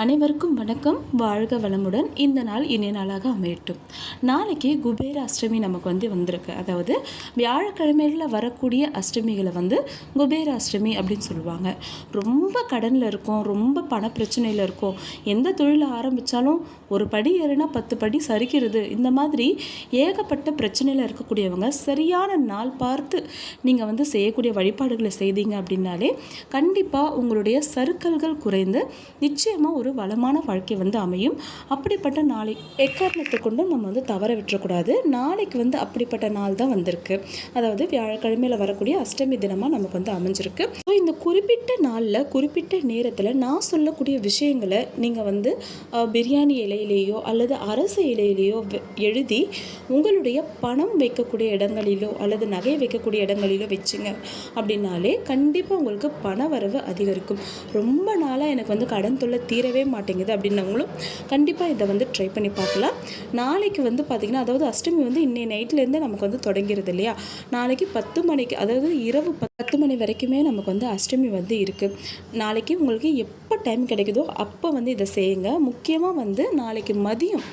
அனைவருக்கும் வணக்கம். வாழ்க வளமுடன். இந்த நாள் இனிய நாளாக அமையட்டும். நாளைக்கு குபேர அஷ்டமி நமக்கு வந்து வந்திருக்கு. அதாவது வியாழக்கிழமையில் வரக்கூடிய அஷ்டமிகளை வந்து குபேர அஷ்டமி அப்படின்னு சொல்லுவாங்க. ரொம்ப கடனில் இருக்கும். ரொம்ப பண பிரச்சனையில் இருக்கும். எந்த தொழிலை ஆரம்பித்தாலும் ஒரு படி ஏறுனா பத்து படி சரிக்கிறது. இந்த மாதிரி ஏகப்பட்ட பிரச்சனையில் இருக்கக்கூடியவங்க சரியான நாள் பார்த்து நீங்கள் வந்து செய்யக்கூடிய வழிபாடுகளை செய்தீங்க அப்படின்னாலே கண்டிப்பாக உங்களுடைய சருக்கல்கள் குறைந்து நிச்சயமாக ஒரு வளமான வாழ்க்கை வந்து அமையும். அப்படிப்பட்ட நாளை எக்காரணத்தை கொண்டும் நம்ம வந்து தவற விட்டுறக்கூடாது. நாளைக்கு வந்து அப்படிப்பட்ட நாள் தான் வந்திருக்கு. அதாவது வியாழக்கிழமையில் வரக்கூடிய அஷ்டமி தினமாக நமக்கு வந்து அமைஞ்சிருக்கு. ஸோ இந்த குறிப்பிட்ட நாளில் குறிப்பிட்ட நேரத்தில் நான் சொல்லக்கூடிய விஷயங்களை நீங்கள் வந்து பிரியாணி இலையிலேயோ அல்லது அரசு இலையிலேயோ எழுதி உங்களுடைய பணம் வைக்கக்கூடிய இடங்களிலோ அல்லது நகை வைக்கக்கூடிய இடங்களிலோ வச்சுங்க அப்படின்னாலே கண்டிப்பாக உங்களுக்கு பண வரவு அதிகரிக்கும். ரொம்ப நாளாக எனக்கு வந்து கடன் தொல்லை தீரவே மாட்டேங்குது அப்படின்னவங்களும் கண்டிப்பாக இதை வந்து ட்ரை பண்ணி பார்க்கலாம். நாளைக்கு வந்து பார்த்திங்கன்னா அதாவது அஷ்டமி வந்து இன்னைய நைட்லேருந்தே நமக்கு வந்து தொடங்கிறது இல்லையா? நாளைக்கு பத்து மணிக்கு அதாவது இரவு பத்து மணி வரைக்குமே நமக்கு வந்து அஷ்டமி வந்து இருக்குது நாளைக்கு உங்களுக்கு எப்போ டைம் கிடைக்குதோ அப்போ வந்து இதை செய்யுங்க. முக்கியமாக வந்து நாளைக்கு மதியம்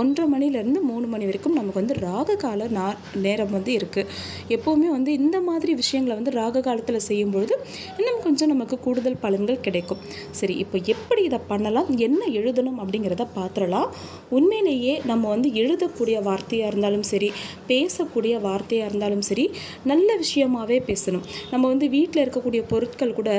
ஒன்றரை மணிலேருந்து மூணு மணி வரைக்கும் நமக்கு வந்து ராக கால நா நேரம் வந்து இருக்குது எப்போவுமே வந்து இந்த மாதிரி விஷயங்களை வந்து ராக காலத்தில் செய்யும்பொழுது இன்னும் கொஞ்சம் நமக்கு கூடுதல் பலன்கள் கிடைக்கும். சரி இப்போ எப்படி இதை பண்ணலாம். என்ன எழுதணும் அப்படிங்கிறத பார்த்துடலாம். உண்மையிலேயே நம்ம வந்து எழுதக்கூடிய வார்த்தையாக இருந்தாலும் சரி பேசக்கூடிய வார்த்தையாக இருந்தாலும் சரி நல்ல விஷயமாகவே பேசணும். நம்ம வந்து வீட்டில் இருக்கக்கூடிய பொருட்கள் கூட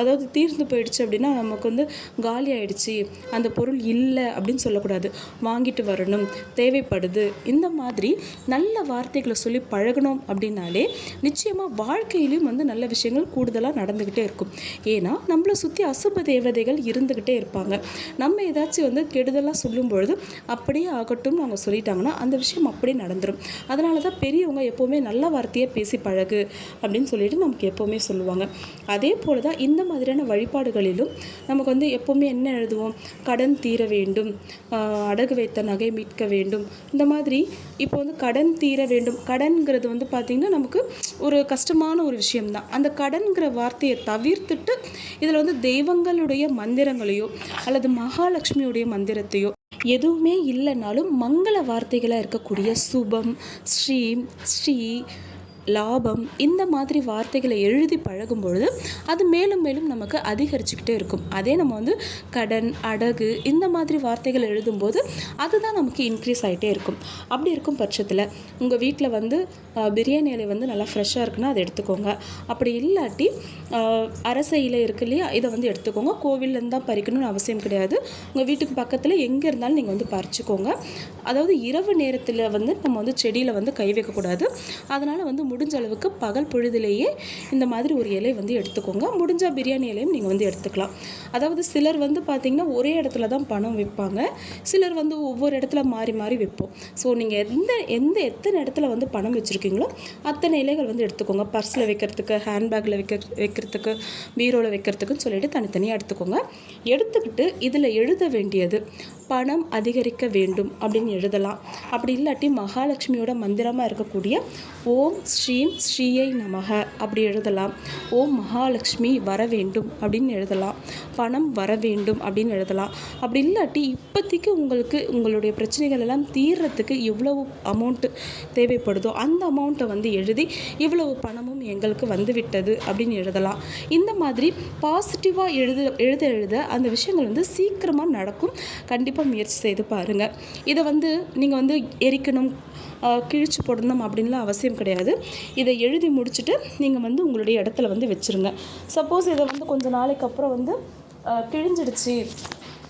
அதாவது தீர்ந்து போயிடுச்சு அப்படின்னா நமக்கு வந்து காலி ஆயிடுச்சு அந்த பொருள் இல்லை அப்படின்னு சொல்லக்கூடாது. வாங்கிட்டு வரணும் தேவைப்படுது. இந்த மாதிரி நல்ல வார்த்தைகளை சொல்லி பழகணும் அப்படின்னாலே நிச்சயமாக வாழ்க்கையிலையும் வந்து நல்ல விஷயங்கள் கூடுதலாக நடந்துக்கிட்டே இருக்கும். ஏன்னா நம்மளை சுற்றி அசுப தேவதைகள் இருந்துக்கிட்டே இருப்பாங்க. நம்ம ஏதாச்சும் வந்து கெடுதலாக சொல்லும் பொழுது அப்படியே ஆகட்டும்னு அவங்க சொல்லிட்டாங்கன்னா அந்த விஷயம் அப்படியே நடந்துடும் அதனால தான் பெரியவங்க எப்போவுமே நல்ல வார்த்தையை பேசி பழகு அப்படின்னு சொல்லிட்டு நமக்கு எப்போவுமே சொல்லுவாங்க. அதே போல் தான் இந்த மாதிரியான வழிபாடுகளிலும் நமக்கு வந்து எப்போவுமே என்ன எழுதுவோம்? கடன் தீர வேண்டும். அடகு வைத்த நகை மீட்க வேண்டும். இந்த மாதிரி இப்போ வந்து கடன் தீர வேண்டும். கடன்கிறது வந்து பார்த்திங்கன்னா நமக்கு ஒரு கஷ்டமான ஒரு விஷயம்தான். அந்த கடன்கிற வார்த்தையை தவிர்த்துட்டு இதில் வந்து தெய்வங்களுடைய மந்திரங்களையோ அல்லது மகாலட்சுமியுடைய மந்திரத்தையோ எதுவுமே இல்லைனாலும் மங்கள வார்த்தைகளாக இருக்கக்கூடிய சுபம் ஸ்ரீம் ஸ்ரீ லாபம் இந்த மாதிரி வார்த்தைகளை எழுதி பழகும் பொழுது அது மேலும் மேலும் நமக்கு அதிகரிச்சுக்கிட்டே இருக்கும். அதே நம்ம வந்து கடன் அடகு இந்த மாதிரி வார்த்தைகள் எழுதும்போது அதுதான் நமக்கு இன்க்ரீஸ் ஆகிட்டே இருக்கும். அப்படி இருக்கும் பட்சத்தில் உங்கள் வீட்டில் வந்து பிரியாணி இலை வந்து நல்லா ஃப்ரெஷ்ஷாக இருக்குன்னா அதை எடுத்துக்கோங்க. அப்படி இல்லாட்டி அரச இலை இருக்கு இல்லையா இதை வந்து எடுத்துக்கோங்க. கோவிலேருந்து தான் பறிக்கணும்னு அவசியம் கிடையாது. உங்கள் வீட்டுக்கு பக்கத்தில் எங்கே இருந்தாலும் நீங்கள் வந்து பறிச்சுக்கோங்க. அதாவது இரவு நேரத்தில் வந்து நம்ம வந்து செடியில் வந்து கை வைக்கக்கூடாது. அதனால் வந்து முடிஞ்ச அளவுக்கு பகல் பொழுதுலேயே இந்த மாதிரி ஒரு இலை வந்து எடுத்துக்கோங்க. முடிஞ்சால் பிரியாணி இலையும் நீங்கள் வந்து எடுத்துக்கலாம். அதாவது சிலர் வந்து பார்த்திங்கன்னா ஒரே இடத்துல தான் பணம் விற்பாங்க. சிலர் வந்து ஒவ்வொரு இடத்துல மாறி மாறி விற்போம். ஸோ நீங்கள் எந்த எந்த எத்தனை இடத்துல வந்து பணம் வச்சுருக்கீங்களோ அத்தனை இலைகள் வந்து எடுத்துக்கோங்க. பர்ஸில் வைக்கிறதுக்கு ஹேண்ட்பேக்கில் வைக்க வைக்கிறதுக்கு பீரோவில் வைக்கிறதுக்குன்னு சொல்லிட்டு தனித்தனியாக எடுத்துக்கோங்க. எடுத்துக்கிட்டு இதில் எழுத வேண்டியது பணம் அதிகரிக்க வேண்டும் அப்படின்னு எழுதலாம். அப்படி இல்லாட்டி மகாலட்சுமியோட மந்திரமாக இருக்கக்கூடிய ஓம் ஸ்ரீம் ஸ்ரீயை நமக அப்படி எழுதலாம். ஓம் மகாலட்சுமி வர வேண்டும் அப்படின்னு எழுதலாம். பணம் வர வேண்டும் அப்படின்னு எழுதலாம். அப்படி இல்லாட்டி இப்போதைக்கு உங்களுக்கு உங்களுடைய பிரச்சனைகள் எல்லாம் தீர்றதுக்கு எவ்வளவு அமௌண்ட்டு தேவைப்படுதோ அந்த அமௌண்ட்டை வந்து எழுதி இவ்வளவு பணமும் எங்களுக்கு வந்துவிட்டது அப்படின்னு எழுதலாம். இந்த மாதிரி பாசிட்டிவாக எழுத எழுத எழுத அந்த விஷயங்கள் வந்து சீக்கிரமாக நடக்கும். கண்டிப்பாக முயற்சி செய்து பாருங்கள் இதை வந்து நீங்கள் வந்து எரிக்கணும் கிழிச்சு போடணும் அப்படின்லாம் அவசியம் கிடையாது. இதை எழுதி முடிச்சுட்டு நீங்கள் வந்து உங்களுடைய இடத்துல வந்து வச்சுருங்க. சப்போஸ் இதை வந்து கொஞ்சம் நாளைக்கு அப்புறம் வந்து கிழிஞ்சிடுச்சு.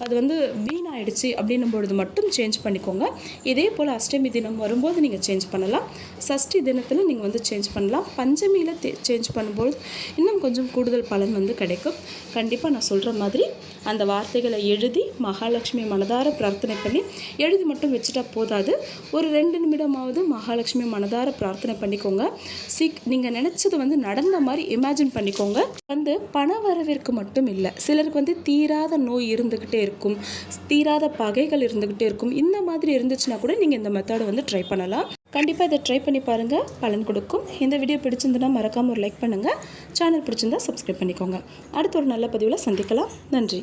அது வந்து வீணாயிடுச்சு அப்படின்னும் பொழுது மட்டும் சேஞ்ச் பண்ணிக்கோங்க. இதே போல் அஷ்டமி தினம் வரும்போது நீங்கள் சேஞ்ச் பண்ணலாம். சஷ்டி தினத்தில் நீங்கள் வந்து சேஞ்ச் பண்ணலாம். பஞ்சமியில் சேஞ்ச் பண்ணும்போது இன்னும் கொஞ்சம் கூடுதல் பலன் வந்து கிடைக்கும். கண்டிப்பாக நான் சொல்கிற மாதிரி அந்த வார்த்தைகளை எழுதி மகாலட்சுமி மனதார பிரார்த்தனை பண்ணி எழுதி மட்டும் வச்சுட்டா போதாது. ஒரு ரெண்டு நிமிடமாவது மகாலட்சுமி மனதார பிரார்த்தனை பண்ணிக்கோங்க. சீக் நீங்கள் நினச்சது வந்து நடந்த மாதிரி இமேஜின் பண்ணிக்கோங்க. வந்து பண வரவிற்கு மட்டும் இல்லை சிலருக்கு வந்து தீராத நோய் இருந்துக்கிட்டே இருக்கும். தீராத பகைகள் இருந்துக்கிட்டே இருக்கும். இந்த மாதிரி இருந்துச்சுன்னா கூட நீங்கள் இந்த மெத்தடை வந்து ட்ரை பண்ணலாம். கண்டிப்பாக இதை ட்ரை பண்ணி பாருங்கள் பலன் கொடுக்கும். இந்த வீடியோ பிடிச்சிருந்துன்னா மறக்காமல் ஒரு லைக் பண்ணுங்கள் சேனல் பிடிச்சிருந்தா சப்ஸ்கிரைப் பண்ணிக்கோங்க. அடுத்த ஒரு நல்ல பதிவில் சந்திக்கலாம். நன்றி.